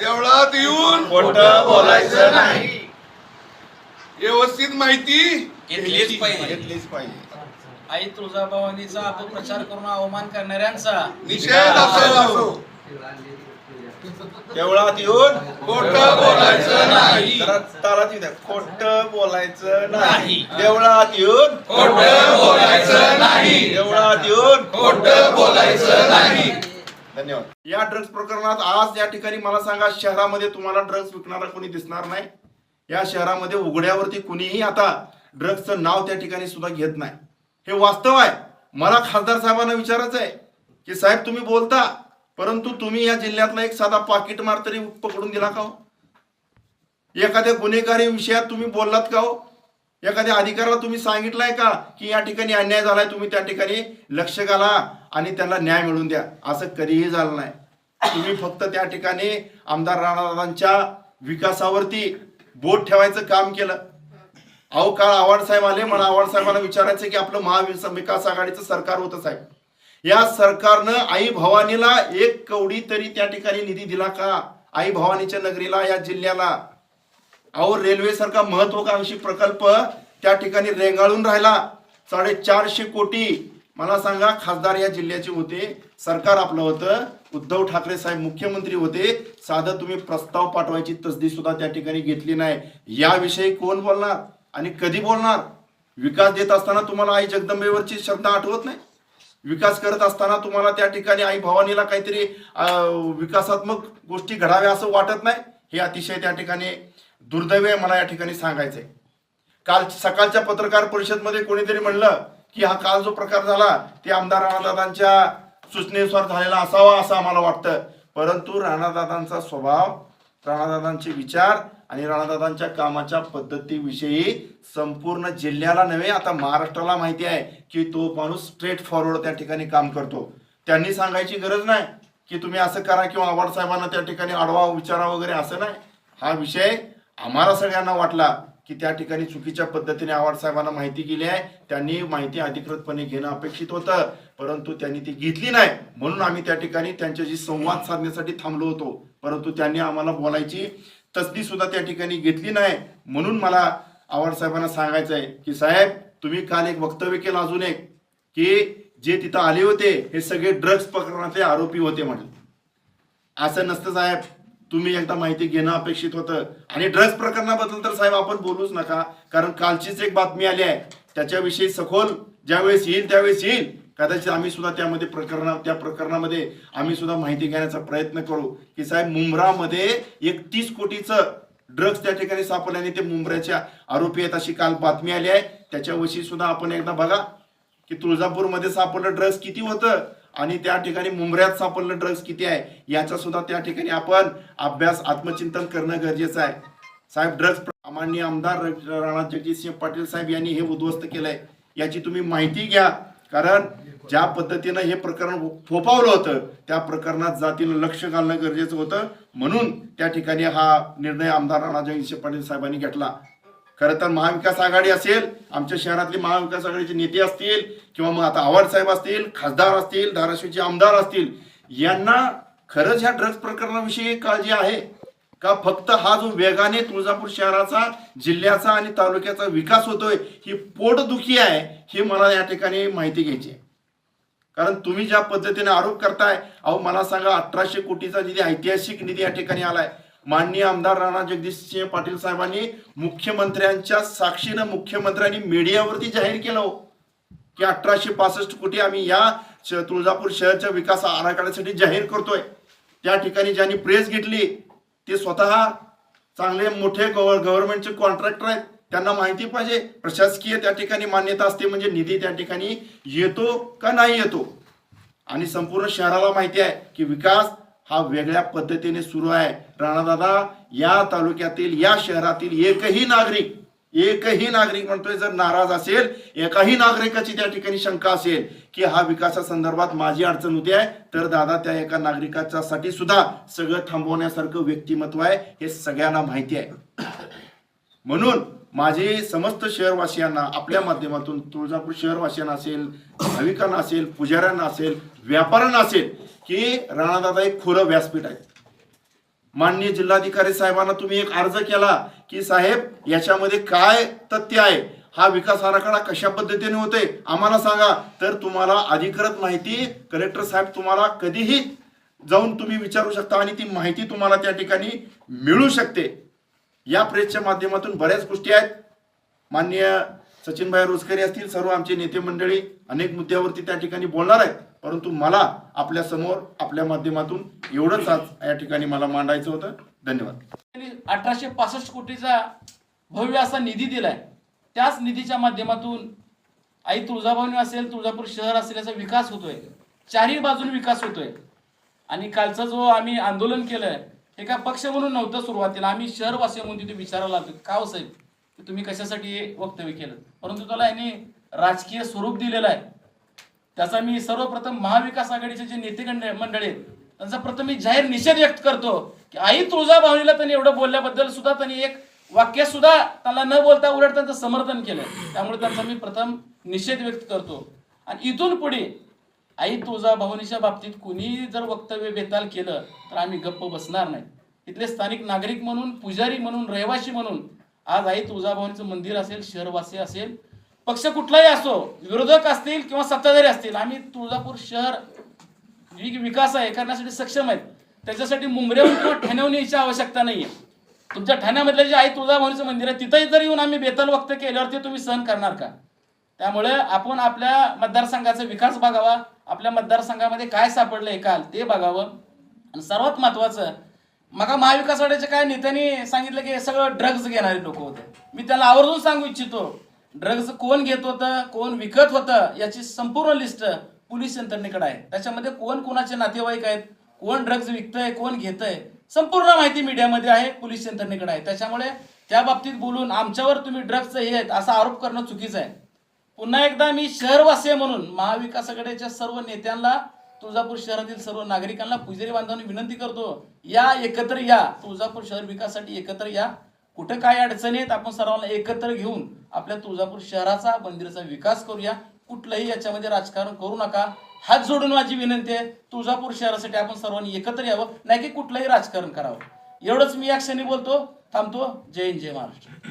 देवळात येऊन खोटं बोलायचं नाही. व्यवस्थित माहिती घेतलीच पाहिजे. घेतलीच पाहिजे. आई तुळजाभवानीचा अपप्रचार करून अवमान करणाऱ्यांचा निषेध असो देवळात येऊन खोटं बोलायचं नाही. तालात येऊ खोटं बोलायचं नाही. नाही. देवळात येऊन खोटं बोलायचं नाही. देवळात येऊन खोटं बोलायचं नाही. धन्यवाद. या ड्रग्ज प्रकरणात आज या ठिकाणी मला सांगा शहरामध्ये तुम्हाला ड्रग्ज विकणारा कोणी दिसणार नाही? या शहरामध्ये उघड्यावरती कुणीही आता ड्रग्जचं नाव त्या ठिकाणी सुद्धा घेत नाही. हे वास्तव आहे. मला खासदार साहेबांना विचारायचं आहे की साहेब तुम्ही बोलता परंतु तुम्ही या जिल्ह्यातला एक साधा पाकिट मार तरी पकडून दिला का हो? एखाद्या गुन्हेगारी विषयात तुम्ही बोललात का हो? एखाद्या अधिकाऱ्याला तुम्ही सांगितलंय का की या ठिकाणी अन्याय झालाय तुम्ही त्या ठिकाणी लक्ष घाला आणि त्यांना न्याय मिळवून द्या. असं कधीही झालं नाही. तुम्ही फक्त त्या ठिकाणी आमदार राणादादांच्या विकासावरती बोट ठेवायचं काम केलं. अहो काल आव्हाड साहेब आले मला आव्हाड साहेबांना विचारायचं की आपलं महाविकास आघाडीचं सरकार होतं साहेब. या सरकारनं आई भवानीला एक कवडी तरी त्या ठिकाणी निधी दिला का? आई भवानीच्या नगरीला या जिल्ह्याला. अहो रेल्वे सारखा महत्वाकांक्षी प्रकल्प त्या ठिकाणी रेंगाळून राहिला. साडेचारशे कोटी मला सांगा खासदार या जिल्ह्याचे होते सरकार आपलं होतं उद्धव ठाकरे साहेब मुख्यमंत्री होते साधं तुम्ही प्रस्ताव पाठवायची तसदी सुद्धा त्या ठिकाणी घेतली नाही. याविषयी कोण बोलणार आणि कधी बोलणार? विकास देत असताना तुम्हाला आई जगदंबेवरची श्रद्धा आठवत नाही? विकास करत असताना तुम्हाला त्या ठिकाणी आई भवानीला काहीतरी विकासात्मक गोष्टी घडाव्या असं वाटत नाही? हे अतिशय त्या ठिकाणी दुर्दैव आहे मला या ठिकाणी सांगायचंय. काल सकाळच्या पत्रकार परिषदमध्ये कोणीतरी म्हणलं की हा काल जो प्रकार झाला ते आमदार राणादादांच्या सूचनेनुसार झालेला असावा असं आम्हाला वाटतं. परंतु राणादादांचा स्वभाव राणादादांचे विचार आणि राणादादांच्या कामाच्या पद्धतीविषयी संपूर्ण जिल्ह्याला नव्हे आता महाराष्ट्राला माहिती आहे की तो माणूस स्ट्रेट फॉरवर्ड त्या ठिकाणी काम करतो. त्यांनी सांगायची गरज नाही की तुम्ही असं करा किंवा आव्हाड साहेबांना त्या ठिकाणी आडवा विचारा वगैरे असं नाही. हा विषय आम्हाला सगळ्यांना वाटला की त्या ठिकाणी चुकीच्या पद्धतीने आव्हाड साहेबांना माहिती गेली आहे. त्यांनी माहिती अधिकृतपणे घेणं अपेक्षित होतं परंतु त्यांनी ती घेतली नाही. म्हणून आम्ही त्या ठिकाणी त्यांच्याशी संवाद साधण्यासाठी थांबलो होतो. परंतु त्यांनी आम्हाला बोलायची तसदी सुद्धा त्या ठिकाणी घेतली नाही. म्हणून मला आव्हाड साहेबांना सांगायचं आहे की साहेब तुम्ही काल एक वक्तव्य केलं अजून एक की जे तिथं आले होते हे सगळे ड्रग्ज प्रकरणातले आरोपी होते म्हटले. असं नसतं साहेब. तुम्ही एकदा माहिती घेणं अपेक्षित होतं. आणि ड्रग्ज प्रकरणाबद्दल तर साहेब आपण बोलूच नका. कारण कालचीच एक बातमी आली आहे. त्याच्याविषयी सखोल ज्यावेळेस येईल त्यावेळेस येईल. कदाचित आम्ही सुद्धा त्यामध्ये प्रकरण त्या प्रकरणामध्ये आम्ही सुद्धा माहिती घेण्याचा प्रयत्न करू. की साहेब मुंब्रामध्ये एकतीस कोटीचं ड्रग्ज त्या ठिकाणी सापडल्याने ते मुंब्राच्या आरोपी आहेत अशी काल बातमी आली आहे. त्याच्याविषयी सुद्धा आपण एकदा बघा. की तुळजापूरमध्ये सापडलं ड्रग्ज किती होतं? आणि त्या ठिकाणी मुंबऱ्यात सापडलं ड्रग्ज किती आहे याचा सुद्धा त्या ठिकाणी आपण अभ्यास आत्मचिंतन करणं गरजेचं आहे. साहेब ड्रग्ज माननीय आमदार राणा जगजितसिंह पाटील साहेब यांनी हे उद्ध्वस्त केलंय. याची तुम्ही माहिती घ्या. कारण ज्या पद्धतीनं हे प्रकरण फोपावलं होतं त्या प्रकरणात जातीनं लक्ष घालणं गरजेचं होतं. म्हणून त्या ठिकाणी हा निर्णय आमदार राणा जगजितसिंह पाटील साहेबांनी घेतला. खरं तर महाविकास आघाडी असेल आमच्या शहरातली महाविकास आघाडीचे नेते असतील किंवा मग आता आव्हाड साहेब असतील खासदार असतील धाराशिवचे आमदार असतील यांना खरंच ह्या ड्रग्ज प्रकरणाविषयी काळजी आहे? का फक्त हा जो वेगाने तुळजापूर शहराचा जिल्ह्याचा आणि तालुक्याचा विकास होतोय ही पोटदुखी आहे ही मला या ठिकाणी माहिती घ्यायची आहे. कारण तुम्ही ज्या पद्धतीने आरोप करताय अहो मला सांगा अठराशे कोटीचा निधी ऐतिहासिक निधी या ठिकाणी आलाय. माननीय आमदार राणा जगदीशसिंह पाटील साहेबांनी मुख्यमंत्र्यांच्या साक्षीनं मुख्यमंत्र्यांनी मीडियावरती जाहीर केलं हो. की अठराशे पासष्ट कोटी आम्ही या श- तुळजापूर शहरच्या विकास आराखड्यासाठी जाहीर करतोय. त्या ठिकाणी ज्यांनी प्रेस घेतली ते स्वतः चांगले मोठे गव्हर्नमेंटचे कॉन्ट्रॅक्टर आहेत. त्यांना माहिती पाहिजे. प्रशासकीय त्या ठिकाणी मान्यता असते म्हणजे निधी त्या ठिकाणी येतो का नाही येतो? आणि संपूर्ण शहराला माहिती आहे की विकास हा वेगळ्या पद्धतीने सुरू आहे. राणादादा या तालुक्यातील या शहरातील एकही नागरिक एकही नागरिक म्हणतोय जर नाराज असेल एकाही नागरिकाची त्या ठिकाणी शंका असेल की हा विकासा संदर्भात माझी अडचण होती आहे तर दादा त्या एका नागरिकाच्या साठी सुद्धा सगळं थांबवण्यासारखं व्यक्तिमत्व आहे हे सगळ्यांना माहिती आहे. म्हणून माझे समस्त शहरवासियांना आपल्या माध्यमातून तुळजापूर शहरवासियांना असेल भाविकांना असेल पुजाऱ्यांना असेल व्यापाऱ्यांना असेल की राणादादा एक खुलं व्यासपीठ आहे. माननीय जिल्हाधिकारी साहेबांना तुम्ही एक अर्ज केला की साहेब याच्यामध्ये काय तथ्य आहे? हा विकास आराखडा कशा पद्धतीने होते आम्हाला सांगा. तर तुम्हाला अधिकृत माहिती कलेक्टर साहेब तुम्हाला कधीही जाऊन तुम्ही विचारू शकता आणि ती माहिती तुम्हाला त्या ठिकाणी मिळू शकते. या प्रेसच्या माध्यमातून बऱ्याच गोष्टी आहेत. माननीय सचिनभाई रोजकरी असतील सर्व आमचे नेते मंडळी अनेक मुद्द्यावरती त्या ठिकाणी बोलणार आहेत. परंतु मला आपल्यासमोर आपल्या माध्यमातून एवढंच आज या ठिकाणी मला मांडायचं होतं. धन्यवाद. त्यांनी अठराशे पासष्ट कोटीचा भव्य असा निधी दिलाय. त्याच निधीच्या माध्यमातून आई तुळजाभवानी असेल तुळजापूर शहर असेल याचा विकास होतोय. चारही बाजूने विकास होतोय. आणि कालचा जो आम्ही आंदोलन केलंय हे काय पक्ष म्हणून नव्हतं सुरुवातीला. आम्ही शहरवासी म्हणून तिथे विचारायला आलो का हो साहेब तुम्ही कशासाठी हे वक्तव्य केलं? परंतु त्याला यांनी राजकीय स्वरूप दिलेलं आहे. त्याचा मी सर्वप्रथम महाविकास आघाडीचे जे नेते मंडळी आहेत त्यांचा प्रथम मी जाहीर निषेध व्यक्त करतो की आई तुळजाभवानीला त्यांनी एवढं बोलल्याबद्दल सुद्धा त्यांनी एक वाक्य सुद्धा त्याला न बोलता उलट त्यांचं समर्थन केलं. त्यामुळे त्यांचा मी प्रथम निषेध व्यक्त करतो. आणि इथून पुढे आई तुळजाभवानीच्या बाबतीत कुणीही जर वक्तव्य बेताल केलं तर आम्ही गप्प बसणार नाही. इथले स्थानिक नागरिक म्हणून पुजारी म्हणून रहिवाशी म्हणून आज आई तुळजाभवानीचं मंदिर असेल शहरवासी असेल पक्ष कुठलाही असो विरोधक असतील किंवा सत्ताधारी असतील आम्ही तुळजापूर शहर विकास आहे करण्यासाठी सक्षम आहेत. त्याच्यासाठी मुंबईहून किंवा ठाण्याहून यायची आवश्यकता आहे तुमच्या ठाण्यामधलं जे आई तुळजाभवानीचं मंदिर आहे तिथंही जर येऊन आम्ही बेताल वक्त केल्यावर ते तुम्ही सहन करणार का? त्यामुळे आपण आपल्या मतदारसंघाचा विकास बघावा आपल्या मतदारसंघामध्ये काय सापडलंय काल ते बघावं. आणि सर्वात महत्वाचं मग महाविकास आघाडीच्या काय नेत्यांनी सांगितलं की सगळं ड्रग्ज घेणारे लोक होते. मी त्याला आवर्जून सांगू इच्छितो. ड्रग्ज कोण घेत होतं कोण विकत होतं याची संपूर्ण लिस्ट पोलीस यंत्रणेकडे आहे. त्याच्यामध्ये कोण कोणाचे नातेवाईक आहेत कोण ड्रग्ज विकतंय कोण घेतंय संपूर्ण माहिती मीडियामध्ये आहे पोलीस यंत्रणेकडे आहे. त्याच्यामुळे त्या बाबतीत बोलून आमच्यावर तुम्ही ड्रग्जचं हे आहेत असा आरोप करणं चुकीचं आहे. पुन्हा एकदा मी शहरवासी म्हणून महाविकास आघाडीच्या सर्व नेत्यांना तुळजापूर शहरातील सर्व नागरिकांना पुजारी बांधवांनी विनंती करतो या एकत्र या. तुळजापूर शहर विकासासाठी एकत्र या. कुठं काय अडचणी आहेत आपण सर्वांना एकत्र घेऊन आपल्या तुळजापूर शहराचा मंदिराचा विकास करूया. कुठलंही याच्यामध्ये राजकारण करू नका. हात जोडून माझी विनंती आहे तुळजापूर शहरासाठी आपण सर्वांनी एकत्र यावं नाही की कुठलंही राजकारण करावं. एवढंच मी या क्षणी बोलतो. थांबतो. जय हिंद जय महाराष्ट्र.